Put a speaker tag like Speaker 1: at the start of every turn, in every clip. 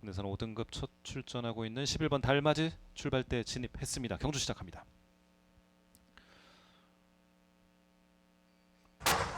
Speaker 1: 내선 5등급 첫 출전하고 있는 11번 달맞이 출발대 진입했습니다. 경주 시작합니다.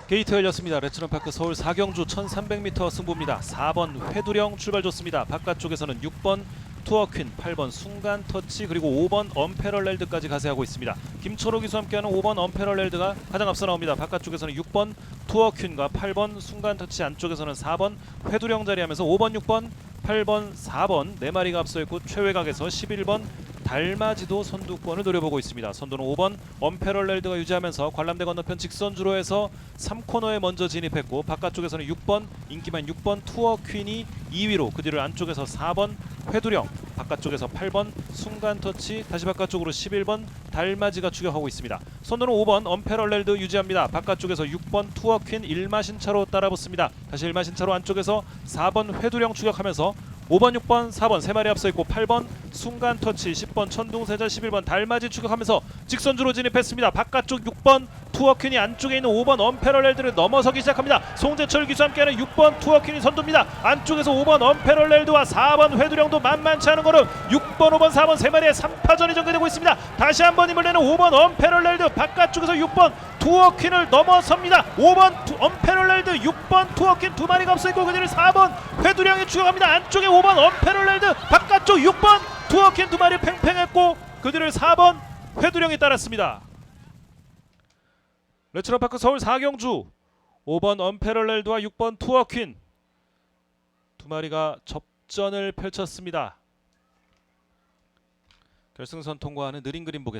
Speaker 1: 게이트 열렸습니다. 레츠런파크 서울 4경주 1300m 승부입니다. 4번 회두령 출발 좋습니다. 바깥쪽에서는 6번 투어퀸, 8번 순간 터치 그리고 5번 언패럴렐드까지 가세하고 있습니다. 김철호 기수 함께하는 5번 언패럴렐드가 가장 앞서 나옵니다. 바깥쪽에서는 6번 투어퀸과 8번 순간 터치 안쪽에서는 4번 회두령 자리하면서 5번, 6번, 8번, 4번 네 마리가 앞서 있고 최외곽에서 11번 달맞이도 선두권을 노려보고 있습니다. 선두는 5번 언패럴렐드가 유지하면서 관람대 건너편 직선주로 해서 3코너에 먼저 진입했고 바깥쪽에서는 6번 인기만 6번 투어 퀸이 2위로 그 뒤를 안쪽에서 4번 회두령 바깥쪽에서 8번 순간 터치 다시 바깥쪽으로 11번 달맞이가 추격하고 있습니다. 선두는 5번 언패럴렐드 유지합니다. 바깥쪽에서 6번 투어 퀸 일마신차로 따라붙습니다. 다시 일마신차로 안쪽에서 4번 회두령 추격하면서 5번, 6번, 4번 세 마리 앞서 있고 8번 순간 터치, 10번 천둥세자, 11번 달맞이 추격하면서 직선주로 진입했습니다. 바깥쪽 6번 투어퀸이 안쪽에 있는 5번 언패럴렐드를 넘어서기 시작합니다. 송재철 기수 함께하는 6번 투어퀸이 선두입니다. 안쪽에서 5번 언패럴렐드와 4번 회두령도 만만치 않은 거로 6번, 5번, 4번 세 마리의 3파전이 전개되고 있습니다. 다시 한번 힘을 내는 5번 언패럴렐드 바깥쪽에서 6번 투어퀸을 넘어섭니다. 5번 투, 언패럴렐드 6번 투어퀸 두 마리가 앞서 있고 그들을 4번 회두령이 추격합니다. 안쪽에 5번 언패럴렐드 바깥쪽 6번 투어퀸 두 마리 팽팽했고 그들을 4번 회두령이 따랐습니다. 레츠런파크 서울 4경주 5번 언패럴렐드와 6번 투어퀸 두 마리가 접전을 펼쳤습니다. 결승선 통과하는 느린 그림 보겠습니다.